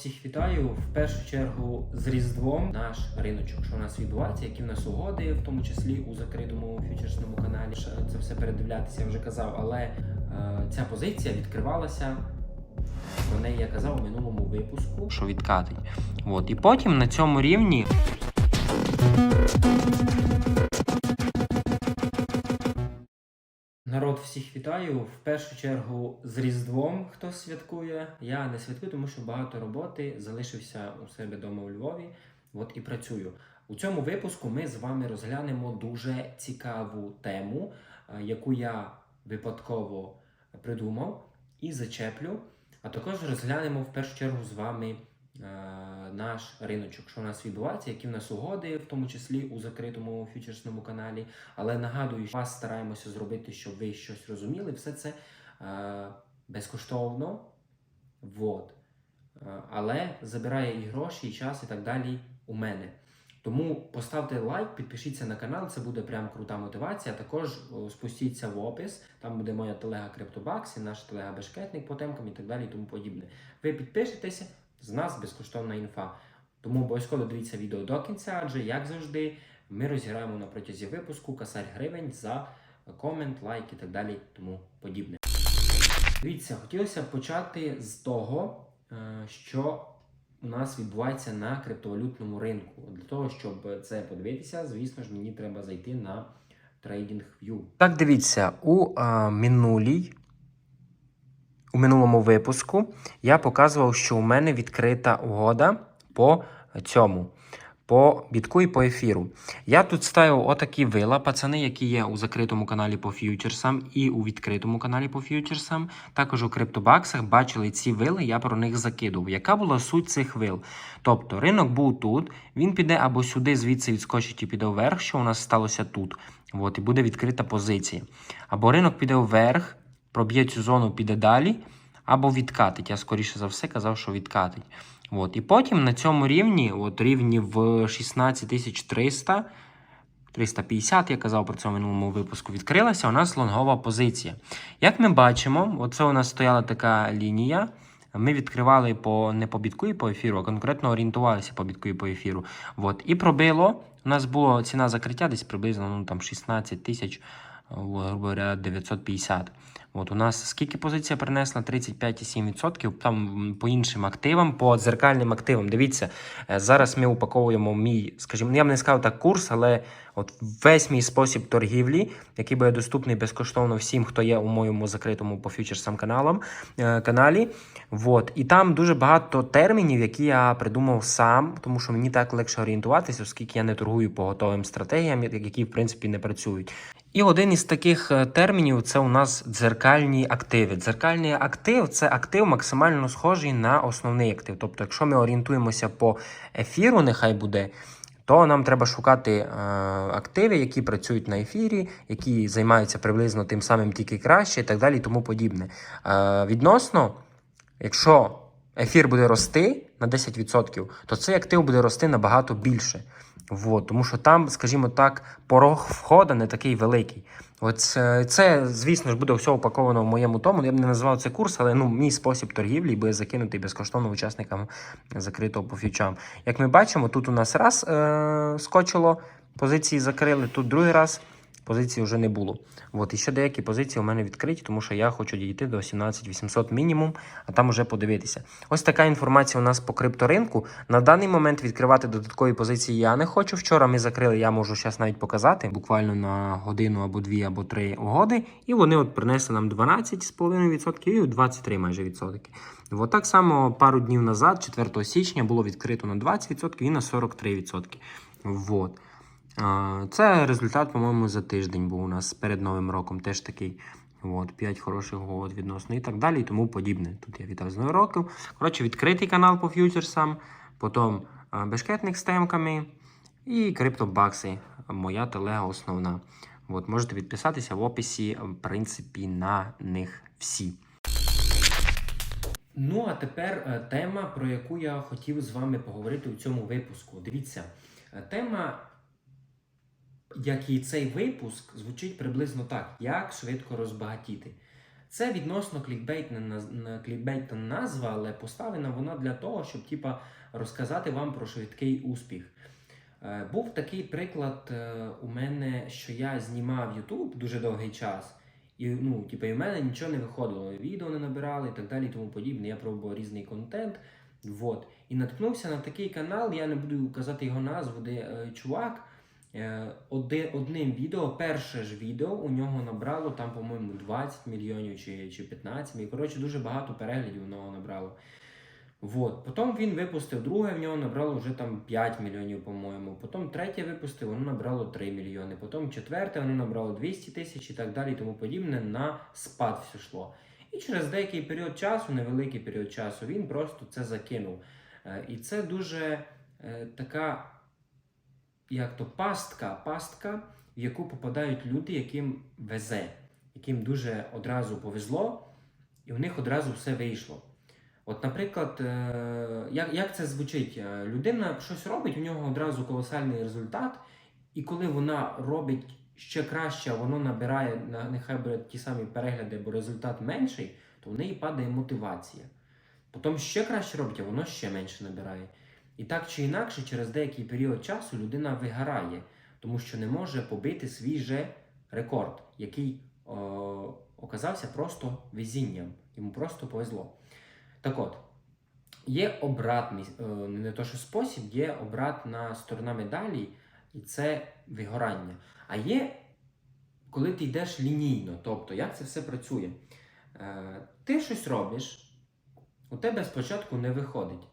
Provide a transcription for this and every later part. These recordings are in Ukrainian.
Всіх вітаю в першу чергу з Різдвом. Наш риночок, що у нас відбувається, які в нас угоди, в тому числі у закритому фьючерсному каналі. Це все передивлятися, я вже казав, але е, ця позиція відкривалася. Про неї я казав у минулому випуску. Що відкатить. От. І потім на цьому рівні. Всіх вітаю. В першу чергу з Різдвом, хто святкує. Я не святкую, тому що багато роботи залишився у себе вдома у Львові. От і працюю. У цьому випуску ми з вами розглянемо дуже цікаву тему, е, яку я випадково придумав і зачеплю. А також розглянемо в першу чергу з вами е, наш риночок, що у нас відбувається, які в нас угоди, в тому числі у закритому фьючерсному каналі. Але нагадую, що вас стараємося зробити, щоб ви щось розуміли. Все це е, безкоштовно. Вот. Е, але забирає і гроші, і час, і так далі у мене. Тому поставте лайк, підпишіться на канал, це буде прям крута мотивація. Також спустіться в опис, там буде моя телега Криптобаксі, наш телега Бешкетник по темкам і так далі, і тому подібне. Ви підпишетеся, з нас безкоштовна інфа. Тому обов'язково дивіться відео до кінця, адже, як завжди, ми розіграємо на протязі випуску косарь гривень за комент, лайк і так далі, тому подібне. Дивіться, хотілося б почати з того, е, що у нас відбувається на криптовалютному ринку. Для того, щоб це подивитися, звісно ж, мені треба зайти на TradingView. Так, дивіться, у а, минулій, у минулому випуску я показував, що у мене відкрита угода по цьому. По бітку і по ефіру. Я тут ставив отакі вила, пацани, які є у закритому каналі по ф'ючерсам і у відкритому каналі по ф'ючерсам. Також у криптобаксах бачили ці вили, я про них закидував. Яка була суть цих вил? Тобто ринок був тут, він піде або сюди, звідси відскочить і піде вверх, що у нас сталося тут. От, і буде відкрита позиція. Або ринок піде вверх, проб'є цю зону, піде далі, або відкатить. Я скоріше за все казав, що відкатить. От. І потім на цьому рівні, от рівні в 16300, 350, я казав про це в минулому випуску, відкрилася у нас лонгова позиція. Як ми бачимо, оце у нас стояла така лінія. Ми відкривали по не по бітку і по ефіру, а конкретно орієнтувалися по бітку і по ефіру. От. І пробило. У нас була ціна закриття десь приблизно ну, там 16 тисяч, грубо говоря, 950. От у нас скільки позиція принесла? 35,7%. Там по іншим активам, по дзеркальним активам. Дивіться, е, зараз ми упаковуємо мій, скажімо, я б не сказав так курс, але от весь мій спосіб торгівлі, який буде доступний безкоштовно всім, хто є у моєму закритому по фьючерсам каналам, е, каналі. Вот. І там дуже багато термінів, які я придумав сам, тому що мені так легше орієнтуватися, оскільки я не торгую по готовим стратегіям, які в принципі не працюють. І один із таких е, термінів це у нас дзеркальні активи. Дзеркальний актив це актив максимально схожий на основний актив. Тобто, якщо ми орієнтуємося по ефіру, нехай буде. То нам треба шукати е, активи, які працюють на ефірі, які займаються приблизно тим самим тільки краще, і так далі, і тому подібне. Е, відносно, якщо ефір буде рости на 10%, то цей актив буде рости набагато більше. Вот, тому що там, скажімо так, порог входу не такий великий. От це, це, звісно ж, буде все упаковано в моєму тому. Я б не назвав це курс, але ну, мій спосіб торгівлі буде закинутий безкоштовно учасникам закритого по фьючам. Як ми бачимо, тут у нас раз е- скочило, позиції закрили, тут другий раз позиції вже не було. От, і ще деякі позиції у мене відкриті, тому що я хочу дійти до 17800 мінімум, а там уже подивитися. Ось така інформація у нас по крипторинку. На даний момент відкривати додаткові позиції я не хочу. Вчора ми закрили, я можу зараз навіть показати, буквально на годину або дві, або три угоди. І вони от принесли нам 12,5% і 23 майже відсотки. От так само пару днів назад, 4 січня, було відкрито на 20% і на 43%. Вот. Це результат, по-моєму, за тиждень був у нас перед Новим роком теж такий. От, 5 хороших угод відносно і так далі, і тому подібне. Тут я вітав з Новим роком. Коротше, відкритий канал по фьючерсам, потім бешкетник з темками і криптобакси. Моя телега основна. От, можете підписатися в описі, в принципі, на них всі. Ну, а тепер е, тема, про яку я хотів з вами поговорити у цьому випуску. Дивіться, е, тема, як і цей випуск, звучить приблизно так: як швидко розбагатіти. Це відносно клікбейтна, на- клікбейтна назва, але поставлена вона для того, щоб типа, розказати вам про швидкий успіх. Е, Був такий приклад е, у мене, що я знімав YouTube дуже довгий час, і ну, типу, і в мене нічого не виходило. Відео не набирали і так далі, і тому подібне. Я пробував різний контент. Вот. І наткнувся на такий канал, я не буду казати його назву, де е, чувак одним відео, перше ж відео у нього набрало там, по-моєму, 20 мільйонів чи, чи 15 мільйонів. Коротше, дуже багато переглядів у нього набрало. Вот. Потім він випустив друге, в нього набрало вже там 5 мільйонів, по-моєму. Потім третє випустив, воно набрало 3 мільйони. Потім четверте, воно набрало 200 тисяч і так далі, тому подібне. На спад все йшло. І через деякий період часу, невеликий період часу, він просто це закинув. Е, І це дуже е, така, як то пастка, пастка, в яку попадають люди, яким везе, яким дуже одразу повезло, і в них одразу все вийшло. От, наприклад, е, як, як це звучить? Е, Людина щось робить, у нього одразу колосальний результат, і коли вона робить ще краще, воно набирає на- нехай буде ті самі перегляди, бо результат менший, то в неї падає мотивація. Потім ще краще робить, а воно ще менше набирає. І так чи інакше, через деякий період часу людина вигорає, тому що не може побити свій же рекорд, який о, оказався просто везінням. Йому просто повезло. Так от, є обратний, е, не то що спосіб, є обратна сторона медалі, і це вигорання. А є, коли ти йдеш лінійно, тобто як це все працює? Е, Ти щось робиш, у тебе спочатку не виходить.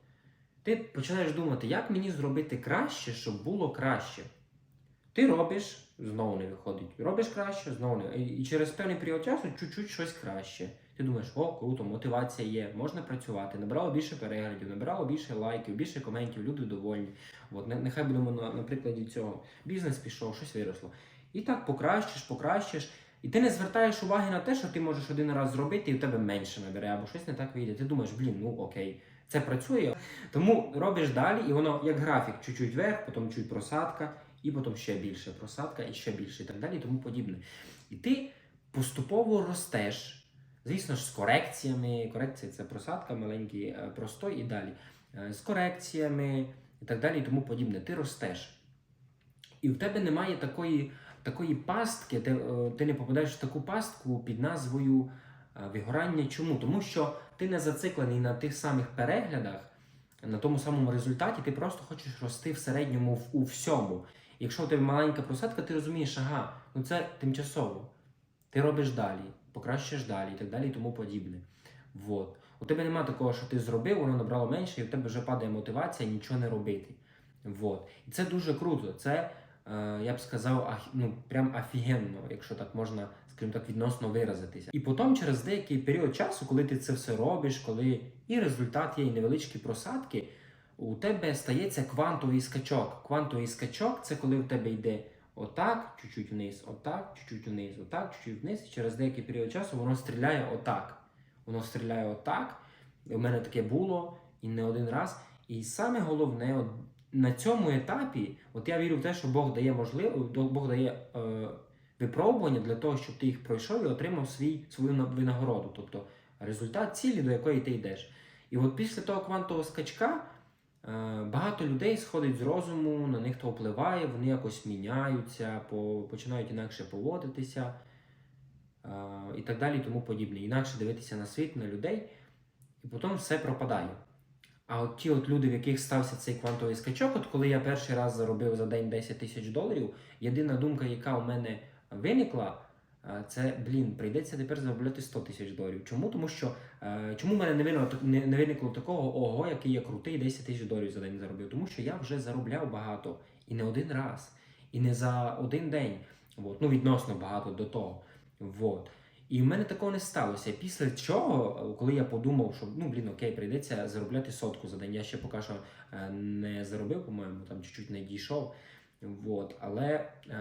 Ти починаєш думати, як мені зробити краще, щоб було краще. Ти робиш, знову не виходить. Робиш краще, знову не. І через певний період часу чуть-чуть щось краще. Ти думаєш, о, круто, мотивація є, можна працювати, набрало більше переглядів, набрало більше лайків, більше коментів, люди довольні. От, нехай будемо на, на прикладі цього. Бізнес пішов, щось виросло. І так покращиш, покращиш. І ти не звертаєш уваги на те, що ти можеш один раз зробити, і у тебе менше набере, або щось не так вийде. Ти думаєш, блін, ну окей, це працює. Тому робиш далі, і воно як графік, чуть-чуть вверх, потім чуть просадка, і потім ще більше просадка, і ще більше, і так далі, і тому подібне. І ти поступово ростеш. Звісно ж, з корекціями. Корекція це просадка, маленький е, простой і далі. Е, З корекціями і так далі, і тому подібне. Ти ростеш. І в тебе немає такої, такої пастки, ти, е, ти не попадаєш в таку пастку під назвою вигорання. Чому? Тому що ти не зациклений на тих самих переглядах, на тому самому результаті, ти просто хочеш рости в середньому у всьому. Якщо у тебе маленька просадка, ти розумієш, ага, ну це тимчасово. Ти робиш далі, покращиш далі і так далі, і тому подібне. Вот. У тебе нема такого, що ти зробив, воно набрало менше, і у тебе вже падає мотивація нічого не робити. Вот. І це дуже круто. Це, е, я б сказав, ах, ну, прям офігенно, якщо так можна, скажімо так, відносно виразитися. І потім, через деякий період часу, коли ти це все робиш, коли і результат є, і невеличкі просадки, у тебе стається квантовий скачок. Квантовий скачок це коли в тебе йде отак, чуть-чуть вниз, отак, чуть-чуть вниз, отак, чуть-чуть вниз. І через деякий період часу воно стріляє отак. Воно стріляє отак. У мене таке було і не один раз. І саме головне, от на цьому етапі, от я вірю в те, що Бог дає можливо, Бог дає е, випробування для того, щоб ти їх пройшов і отримав свій, свою винагороду, тобто результат цілі, до якої ти йдеш. І от після того квантового скачка е, багато людей сходить з розуму, на них то впливає, вони якось міняються, починають інакше поводитися е, і так далі, тому подібне. Інакше дивитися на світ, на людей, і потім все пропадає. А от ті от люди, в яких стався цей квантовий скачок, от коли я перший раз заробив за день 10 тисяч доларів, єдина думка, яка у мене виникла, е, це блін, прийдеться тепер заробляти 100 тисяч доларів. Чому? Тому що е, чому в мене не виникло, не, не виникло такого, ого, який я крутий, 10 тисяч доларів за день заробив. Тому що я вже заробляв багато і не один раз, і не за один день. От. Ну, відносно багато до того. Вот. І в мене такого не сталося. Після чого, коли я подумав, що ну блін, окей, прийдеться заробляти сотку за день. Я ще поки що е, не заробив, по-моєму, там чуть-чуть не дійшов. Вот. Але е,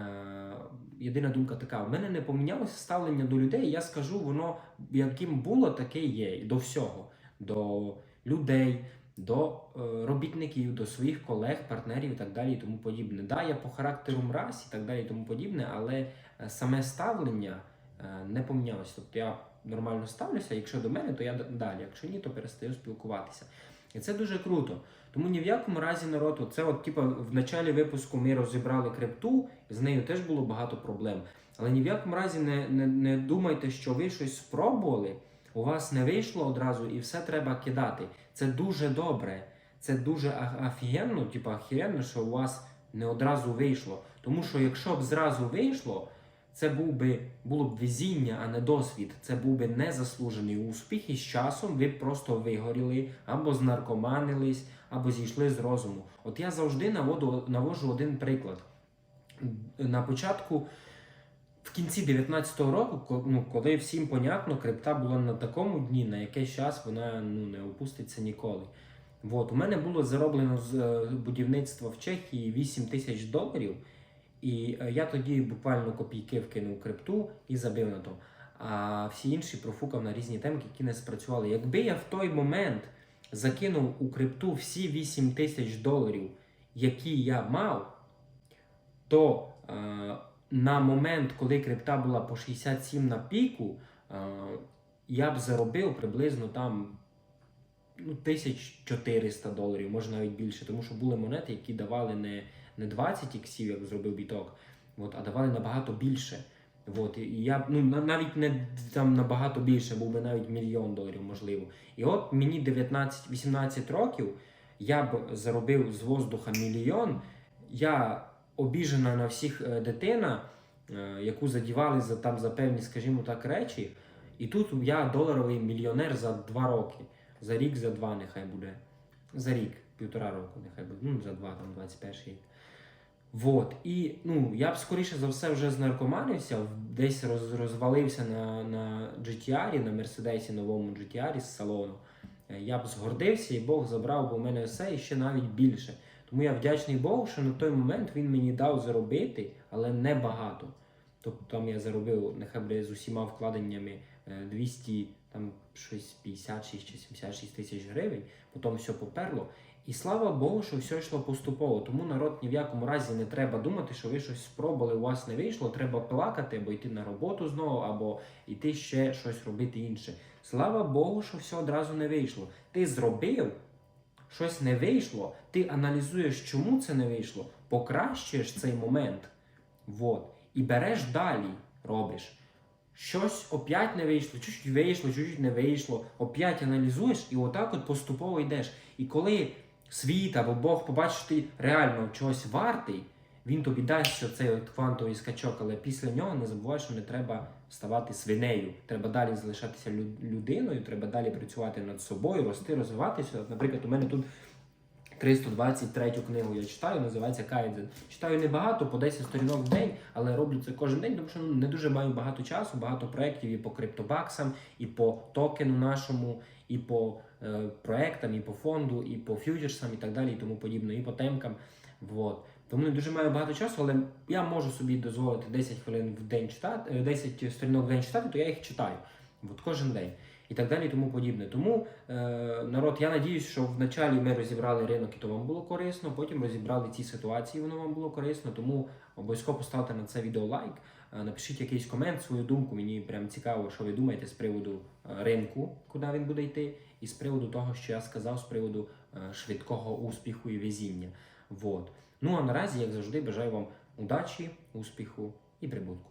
єдина думка така: в мене не помінялося ставлення до людей. Я скажу, воно яким було, таке є. До всього, до людей, до е, робітників, до своїх колег, партнерів і так далі, і тому подібне. Да, я по характеру мразь і так далі, і тому подібне, але е, саме ставлення е, не помінялося. Тобто я нормально ставлюся. Якщо до мене, то я далі. Якщо ні, то перестаю спілкуватися. І це дуже круто. Тому ні в якому разі народ, це от, типу, в началі випуску ми розібрали крипту, з нею теж було багато проблем. Але ні в якому разі не, не, не думайте, що ви щось спробували, у вас не вийшло одразу і все треба кидати. Це дуже добре. Це дуже а- офігенно, типу, охеренно, що у вас не одразу вийшло. Тому що якщо б зразу вийшло, це був би було б везіння, а не досвід. Це був би незаслужений успіх, і з часом ви б просто вигоріли або знаркоманились, або зійшли з розуму. От я завжди наводу, навожу один приклад. На початку, в кінці 19-го року, ну, коли всім понятно, крипта була на такому дні, на якийсь час вона ну, не опуститься ніколи. От, у мене було зароблено з е, будівництва в Чехії 8 тисяч доларів. І е, я тоді буквально копійки вкинув крипту і забив на то. А всі інші профукав на різні темки, які не спрацювали. Якби я в той момент закинув у крипту всі 8 тисяч доларів, які я мав, то е, на момент, коли крипта була по 67 на піку, е, я б заробив приблизно там ну, 1400 доларів, може навіть більше, тому що були монети, які давали не, не 20 іксів, як зробив біток, от, а давали набагато більше. От, і я ну, навіть не там набагато більше, був би навіть мільйон доларів, можливо. І от мені 19-18 років, я б заробив з воздуха мільйон. Я обіжена на всіх е, дитина, е, яку задівали за, там, за певні, скажімо так, речі. І тут я доларовий мільйонер за два роки. За рік, за два нехай буде. За рік, півтора року, нехай буде. Ну, за два, там 21 рік. Вот. І ну, я б скоріше за все вже знаркоманився, десь роз, розвалився на, на GTR, на Мерседесі новому GTR з салону. Е, Я б згордився і Бог забрав, в мене все і ще навіть більше. Тому я вдячний Богу, що на той момент він мені дав заробити, але не багато. Тобто там я заробив, нехай буде з усіма вкладеннями е, 200, там щось 56 чи 76 тисяч гривень, потім все поперло. І слава Богу, що все йшло поступово. Тому народ ні в якому разі не треба думати, що ви щось спробували, у вас не вийшло. Треба плакати або йти на роботу знову, або йти ще щось робити інше. Слава Богу, що все одразу не вийшло. Ти зробив, щось не вийшло, ти аналізуєш, чому це не вийшло, покращуєш цей момент. Вот. І береш далі, робиш. Щось опять не вийшло, чуть-чуть вийшло, чуть-чуть не вийшло. Опять аналізуєш і отак от поступово йдеш. І коли світ або Бог побачить, що ти реально чогось вартий, він тобі дасть цей от квантовий скачок, але після нього не забувай, що не треба ставати свинею. Треба далі залишатися лю- людиною, треба далі працювати над собою, рости, розвиватися. Наприклад, у мене тут 323 книгу я читаю, називається Кайдзен. Читаю небагато, по 10 сторінок в день, але роблю це кожен день, тому що ну, не дуже маю багато часу, багато проєктів і по криптобаксам, і по токену нашому, і по е, проектам, і по фонду, і по фьючерсам, і так далі, і тому подібне, і по темкам. Вот. Тому не дуже маю багато часу, але я можу собі дозволити 10 хвилин в день читати, е, 10 сторінок в день читати, то я їх читаю. От кожен день. І так далі, і тому подібне. Тому е, народ, я надіюсь, що вначалі ми розібрали ринок, і то вам було корисно. Потім розібрали ці ситуації, воно вам було корисно. Тому обов'язково поставте на це відео лайк. е, Напишіть якийсь комент, свою думку. Мені прям цікаво, що ви думаєте з приводу е, ринку, куди він буде йти, і з приводу того, що я сказав, з приводу е, швидкого успіху і везіння. Вот. Ну а наразі, як завжди, бажаю вам удачі, успіху і прибутку.